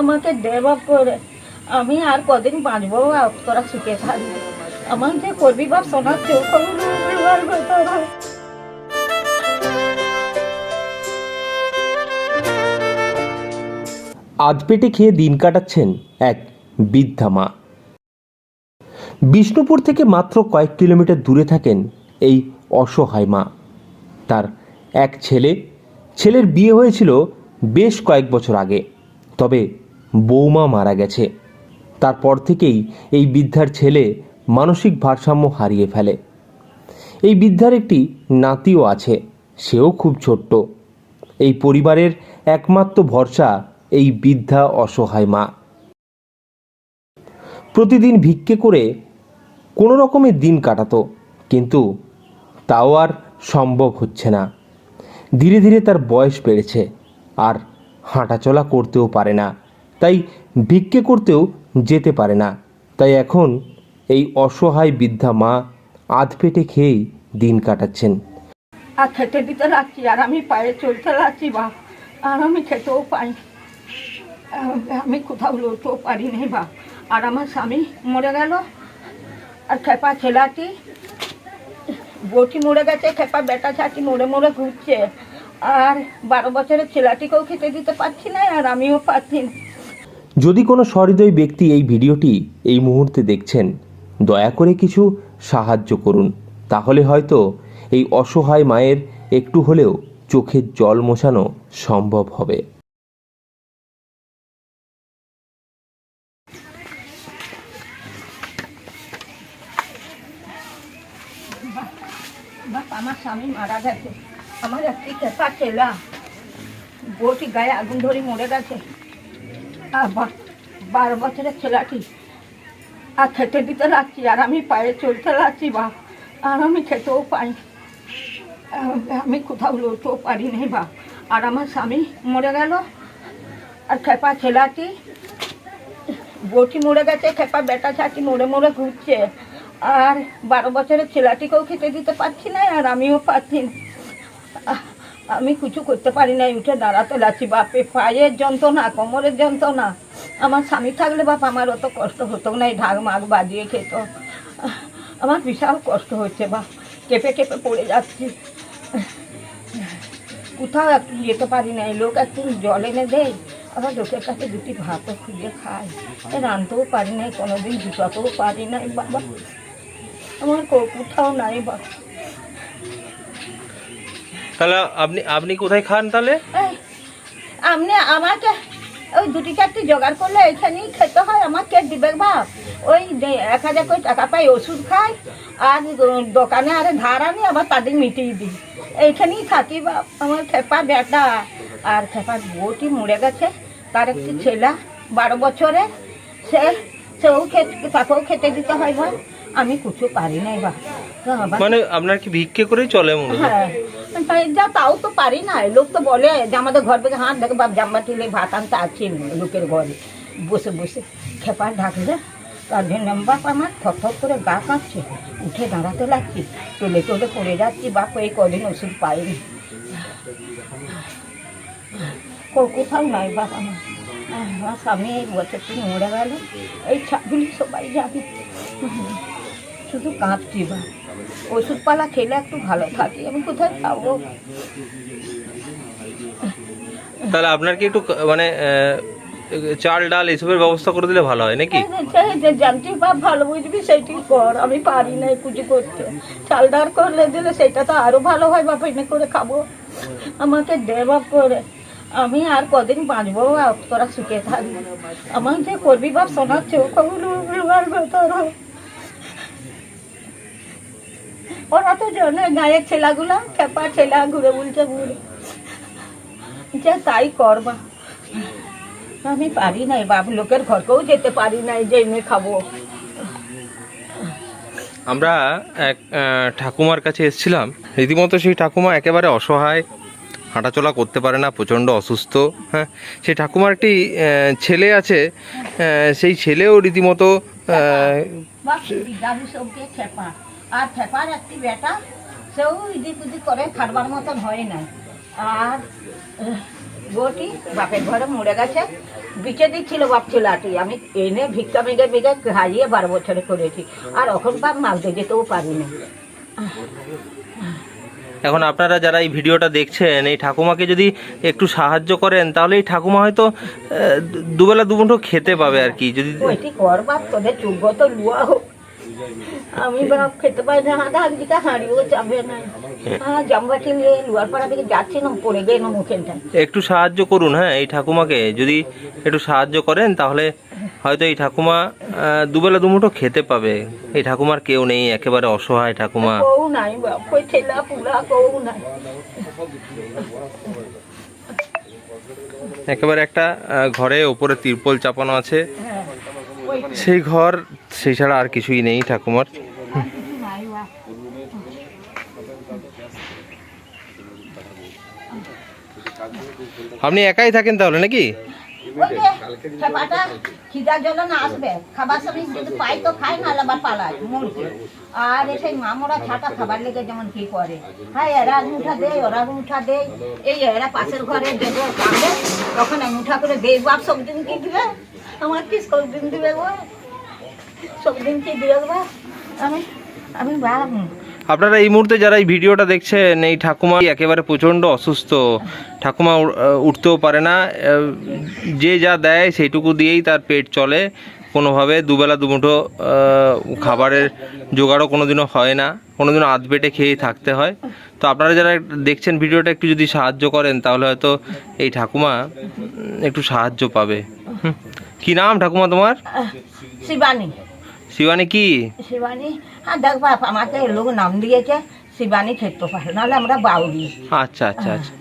আমাকে দে বাপ করে। আমি আর কদিন বাঁচবো তোরা সুখে থাকবি। আমার যে করবি বাপ সোনার চোখ আধপেটে খেয়ে দিন কাটাচ্ছেন এক বৃদ্ধা মা। বিষ্ণুপুর থেকে মাত্র কয়েক কিলোমিটার দূরে থাকেন এই অসহায় মা। তার এক ছেলে, ছেলের বিয়ে হয়েছিল বেশ কয়েক বছর আগে। তবে বৌমা মারা গেছে। তারপর থেকেই এই বৃদ্ধার ছেলে মানসিক ভারসাম্য হারিয়ে ফেলে। এই বৃদ্ধার একটি নাতিও আছে, সেও খুব ছোট্ট। এই পরিবারের একমাত্র ভরসা এই বৃদ্ধা অসহায় মা। প্রতিদিন ভিক্ষে করে কোনো রকমের দিন কাটাতো, কিন্তু তাও আর সম্ভব হচ্ছে না। ধীরে ধীরে তার বয়স বেড়েছে, আর হাঁটাচলা করতেও পারে না। তাই ভিক্ষে করতেও যেতে পারে না। তাই এখন এই অসহায় বৃদ্ধা মা আধ পেটে খেয়েই দিন কাটাচ্ছেন। আর খেতে দিতে লাগছি আর আমি পায়ে চলতে লাগছি বাপ আর আমি খেতেও পাই। আমি কোথাও লড়তেও পারি নি বাপ আর আমার স্বামী মরে গেল, আর খেপা ছেলাটি, বটি মরে গেছে, খেপা বেটা ছাটি মরে মরে ঘুরছে। আর বারো বছরের ছেলাটিকেও খেতে দিতে পারছি না আর আমিও পাচ্ছি না। যদি কোনো সহৃদয় ব্যক্তি এই ভিডিওটি এই মুহূর্তে দেখছেন দয়া করে কিছু সাহায্য করুন। তাহলে হয়তো এই অসহায় মায়ের একটু হলেও চোখের জল মোছানো সম্ভব হবে। আমার স্বামী মারা গেছে। আমার একটি খেপা ছেলা। বউটি গায়ে আগুন ধরে মরে গেছে। আর বা- বারো বছরের ছেলাটি। আর খেতে দিতে লাগছি আর আমি পায়ে চলতে লাগছি বাপ আর আমি খেতেও পাই আমি কোথাও লড়তেও পারি নি বাপ আর আমার স্বামী মরে গেল। আর খেপা ছেলাটি বটি মরে গেছে, খেপা বেটা ছাটি মরে মরে ঘুরছে। আর বারো বছরের ছেলেটিকেও খেতে দিতে পারছি না আর আমিও পাচ্ছি না আমি কিছু করতে পারি না উঠে দাঁড়াতে লাগছি। বাপে, পায়ের যন্ত্রণা, কোমরের যন্ত্রণা। আমার স্বামী থাকলে বাপ, আমার অত কষ্ট হতো না এই ঢাক মাগ বাজিয়ে খেত। আমার বিশাল কষ্ট হচ্ছে, বাপ। কেঁপে কেঁপে পড়ে যাচ্ছি। কোথাও একটু যেতে পারি না লোক একটু জল এনে দেয়। আবার লোকের কাছে দুটি ভাতও খুঁজে খাই রাঁধতেও পারি নাই। কোনোদিন জুটাতেও পারি নাই, বাবা। আমার কোথাও নাই বাবা তাহলে আপনি আপনি কোথায় খান তাহলে? আপনি আমাকে ওই দুটি চারটি জোগাড় করলে এখানেই খেতে হয় আমার কে দিবে বাপ ওই এক হাজার করে টাকা পাই ওষুধ খাই আর দোকানে আরে ধার আনি আবার তাদের মিটিয়ে দিই। এইখানেই থাকি বাপ আমার খেপা বেটা আর খেপার বউটি মরে গেছে তার একটি ছেলে বারো বছরে সে সেও খেতে তাকেও খেতে দিতে হয় ভাই আমি কিছু পারি নাই বা। মানে আপনার কি ভিক্ষে করেই চলে মনে হয়? তাই যা তাও তো পারি না। লোক তো বলে যে আমাদের ঘর থেকে হাত দেখে, বাপ জাম্বা টিলে ভাত আনতে আছে লোকের ঘরে। বসে বসে খেপা ঢাকলে, তার জন্য বাপ আমার থপ করে গা কাঁপছে। উঠে দাঁড়াতে লাগছি, টলে টলে পড়ে যাচ্ছি, বাপ এই কদিন ওষুধ পাইনি কোথাও নাই বাপ আমার। আমার স্বামী এই বছরটি মরে গেল। এই ছাগুলি সবাই যাবে শুধু কাঁদছি বা। ওষুধপালা খেলে একটু ভালো থাকি আমি কোথায় পাবো? তাহলে আপনার কি একটু মানে চাল ডাল এসবের ব্যবস্থা করে দিলে ভালো হয় নাকি? যে জানছি বাপ ভালো বুঝবি সেইটি কর আমি পারি না কিছু করতে। চাল ডাল করলে দিলে সেটা তো আরও ভালো হয় বাপ এনে করে খাব। আমাকে দে বাপ করে। আমি আর কদিন বাঁচবো তোরা সুখে থাকবি। আমার যে করবি বাপ সোনার চোখ তোরা ওরা তো জানে গায়ের ছেলাগুলো খেপা ছেলা ঘুরে বুলছে ঘুরে যে তাই করবা আমি পারি নাই বাপ লোকের ঘরকেও যেতে পারি নাই যে এনে খাব আমরা এক ঠাকুমার কাছে এসেছিলাম রীতিমতো সেই ঠাকুমা একেবারে অসহায় হাঁটাচলা করতে পারে না প্রচণ্ড অসুস্থ হ্যাঁ সেই ঠাকুমার একটি ছেলে আছে সেই ছেলেও রীতিমতো আর খেপার একটি বেটা সেও ইদিক উদিক করে খাটবার মতন হয় না আর বউটি বাপের ঘরে মরে গেছে। বিচে দিচ্ছিল বাপ ছেলাটি আমি এনে ভিক্ষা মেঘে মেঘে হারিয়ে বারো বছরে করেছি। আর এখন বাপ মালতে যেতেও পারি না এখন আপনারা যারা এই ভিডিওটা দেখছেন এই ঠাকুমাকে যদি একটু সাহায্য করেন তাহলে এই ঠাকুমা হয়তো দুবেলা দুমুঠো খেতে পাবে আর কি। যদি ওইটি কর বাপ তোদের তো লুয়া হোক। আমি বাপ খেতে পাই না আধা দিকে হাঁড়িও যাবে না। হ্যাঁ জামবাটি নিয়ে লুয়ার পাড়া থেকে যাচ্ছিলাম পড়ে গিয়ে না একটু সাহায্য করুন হ্যাঁ এই ঠাকুমাকে। যদি একটু সাহায্য করেন তাহলে হয়তো এই ঠাকুমা দুবেলা দুমুঠো খেতে পাবে। এই ঠাকুমার কেউ নেই একেবারে অসহায় ঠাকুমা। কৌ নাই বাপ কই ঠেলা পুলা কৌ নাই। একেবারে একটা ঘরে ওপরে তিরপল চাপানো আছে। হ্যাঁ। সেই ঘর, সেই ছাড়া আর কিছুই নেই ঠাকুমার। আপনি একাই থাকেন তাহলে নাকি? আসবে, খাবার তো না, আবার পালায়। আর সেই মামরা ছাটা খাবার লেগে যেমন কি করে। হ্যাঁ এরা মুঠা দেয়, ওরা মুঠা দেয়। এই এরা পাশের ঘরে দেবে তখন এক মুঠা করে দেই বাপ সবদিন কি দিবে আমার কি দিবে কি বাপ? আমি আমি আপনারা এই মুহূর্তে যারা এই ভিডিওটা দেখছেন, এই ঠাকুমা একেবারে প্রচণ্ড অসুস্থ, ঠাকুমা উঠতেও পারে না যে যা দেয় সেইটুকু দিয়েই তার পেট চলে। কোনোভাবে দুবেলা দুমুঠো খাবারের জোগাড়ও কোনোদিনও হয় না, কোনোদিনও আধ পেটে খেয়েই থাকতে হয়। তো আপনারা যারা দেখছেন ভিডিওটা একটু যদি সাহায্য করেন, তাহলে হয়তো এই ঠাকুমা একটু সাহায্য পাবে। হুম। কি নাম ঠাকুমা তোমার? শিবানী। শিবানী কি? শিবানী? হ্যাঁ দেখ বাপ আমাকে লোক নাম দিয়েছে শিবানী পারে নাহলে আমরা বাউরি আচ্ছা আচ্ছা আচ্ছা।